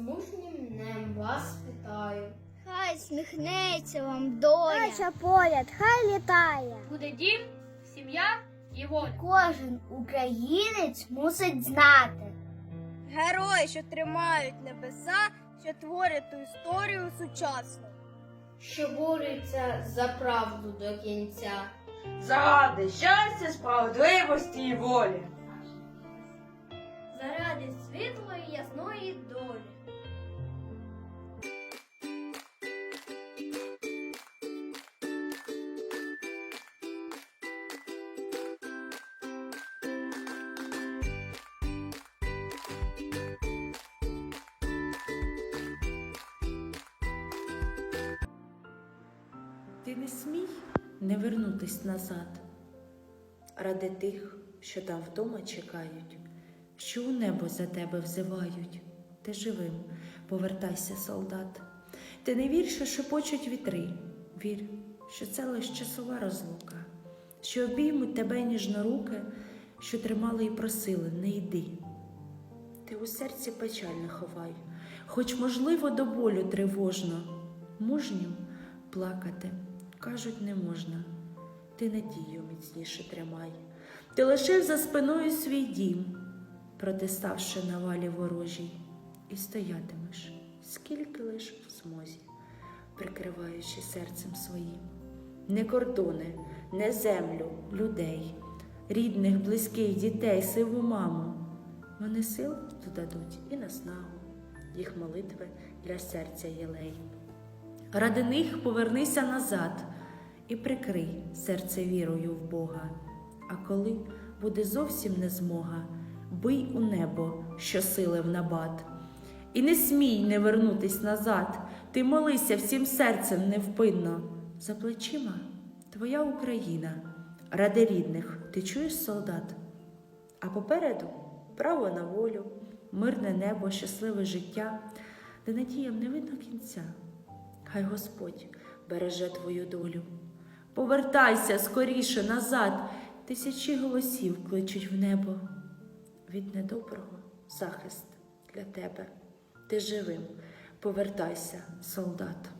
мужнім днем вас вітаю. Хай сміхнеться вам доля. Наче поряд, хай літає. Буде дім, сім'я і воля. Кожен українець мусить знати. Герої, що тримають небеса, що творять ту історію сучасну. Що борються за правду до кінця. Заради щастя, справедливості і волі. Ясної долі. Ти не смій не вернутись назад. Ради тих, що там вдома чекають, що у небо за тебе взивають. Ти живим, повертайся, солдат. Ти не вір, що шепочуть вітри. Вір, що це лише часова розлука, що обіймуть тебе ніжно руки, що тримали і просили, не йди. Ти у серці печаль не ховай, хоч, можливо, до болю тривожно, мужнім плакати, кажуть, не можна. Ти надію міцніше тримай. Ти лишив за спиною свій дім, протиставши на валі ворожій, і стоятимеш, скільки лиш в змозі, прикриваючи серцем своїм. Не кордони, не землю, людей, рідних, близьких дітей, сиву маму. Вони сил додадуть і наснагу, їх молитви для серця єлей. Ради них повернися назад і прикрий серце вірою в Бога. А коли буде зовсім не змога, бий у небо, що сили в набат. І не смій не вернутись назад, ти молися всім серцем невпинно. За плечима твоя Україна, ради рідних, ти чуєш солдат? А попереду право на волю, мирне небо, щасливе життя, де надіям не видно кінця. Хай Господь береже твою долю. Повертайся скоріше назад, тисячі голосів кличуть в небо. Від недоброго захист для тебе. Ти живим, повертайся, солдат.